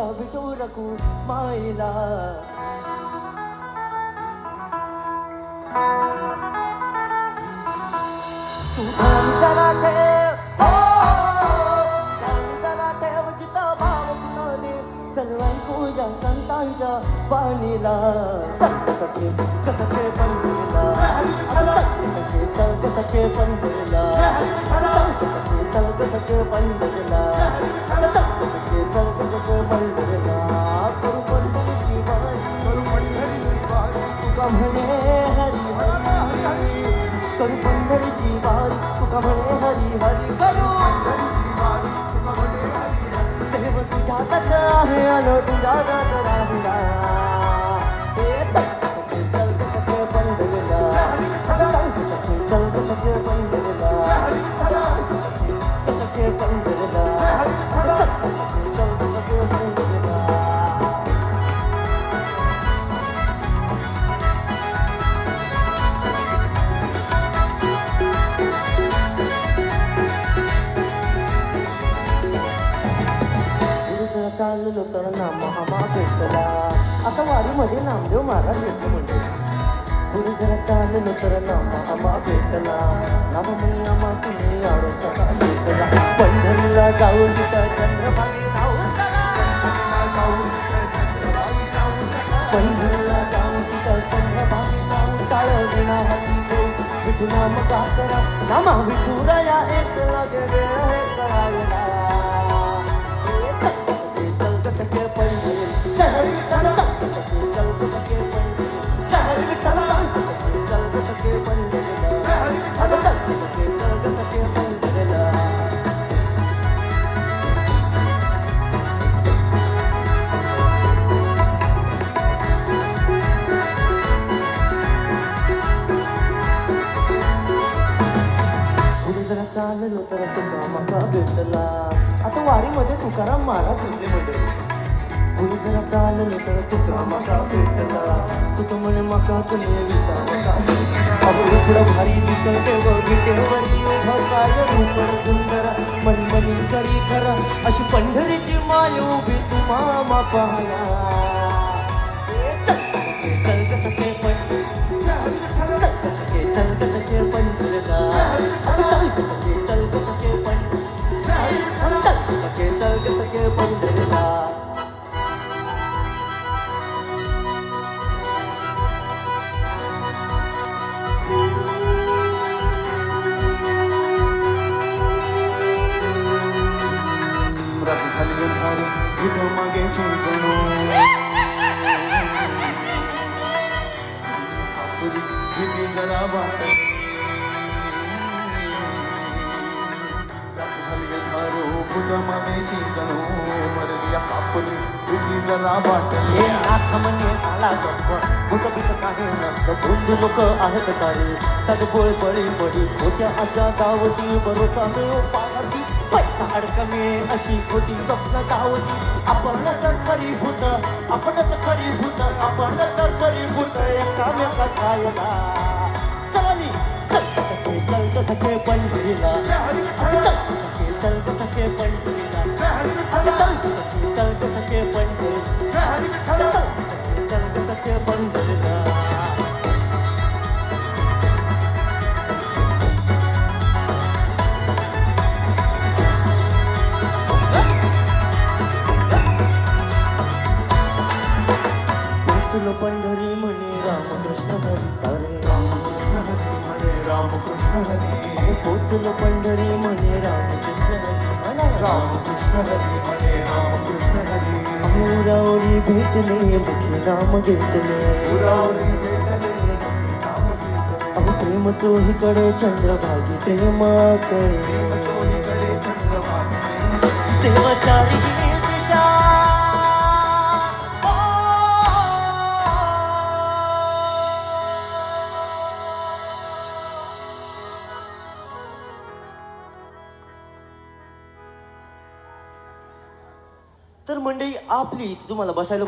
చెబుతురకు మైలా పండుగ పండుగ करू पंढरीची वारी तुका म्हणे हरी हरी करू. देव तुझ्या तुझ्यातच आहे आलो तुझ्यातच राहिला. ए चाललो तर नाम हमा भेटला आता वारीमध्ये नामदेव महाराज भेटले म्हणजे गुरुजरा चाललो तर नाम हमा भेटला नाम म्हणे आम्हा कुणी आडो सका भेटला पंढरीला जाऊन तिथं चंद्रभागी जाऊ चला. पंढरीला जाऊ तिथं चंद्रभागी जाऊ टाळ विना विठू नाम का करा नामा विठुराया एक लागे वेळ. जरा चाललो तर तुका मका भेटला आता वारीमध्ये तुकाराम महाराज भेटले म्हणजे पुढे जरा चाललो तर तुका मका भेटला तू तर म्हणे मका तुने विसावा अगं भारी दिसते विटेवरी उभं काय रूप सुंदर मनी मनी करी खरा अशी पंढरीची माय उभी तू मामा पाहया चल सखे, चल ग सखे चल ग सखे, चल ग कापुरी भीती जरा वाट रात्री झाली गंधार फुटं मरली भीती जरा वाटली हे नाथ म्हणे आला गप्प भूत भीत काही नसतं बंधू लोक आहेत सारे सडपोळ बळी बळी खोट्या अशा गावती भरोसा मिळो पागती पैसा अडकमे अशी खोटी स्वप्न गावती आपणच खरी भूत आपणच खरी भूत आपणच एकामेका खायला चलानी चल ग सखे चल सखे पंढरीला चल सखे चल पोचलो पंढरी म्हणे रामकृष्ण हरी सारे. रामकृष्ण हरी रामकृष्ण पोचलो पंढरी म्हणे रामकृष्ण हरी. म्हणा राम रामकृष्ण हरी हरे रामकृष्ण हरी. अहोरावरी भेटले मुखी नाम घेतले. पुरावरी भेटले अहो प्रेम चोहीकडे चंद्रभागी प्रेमाकडे. चोहीकडे चंद्रभागे. देवचारी तर मंडळी आपली इथे तुम्हाला बसायला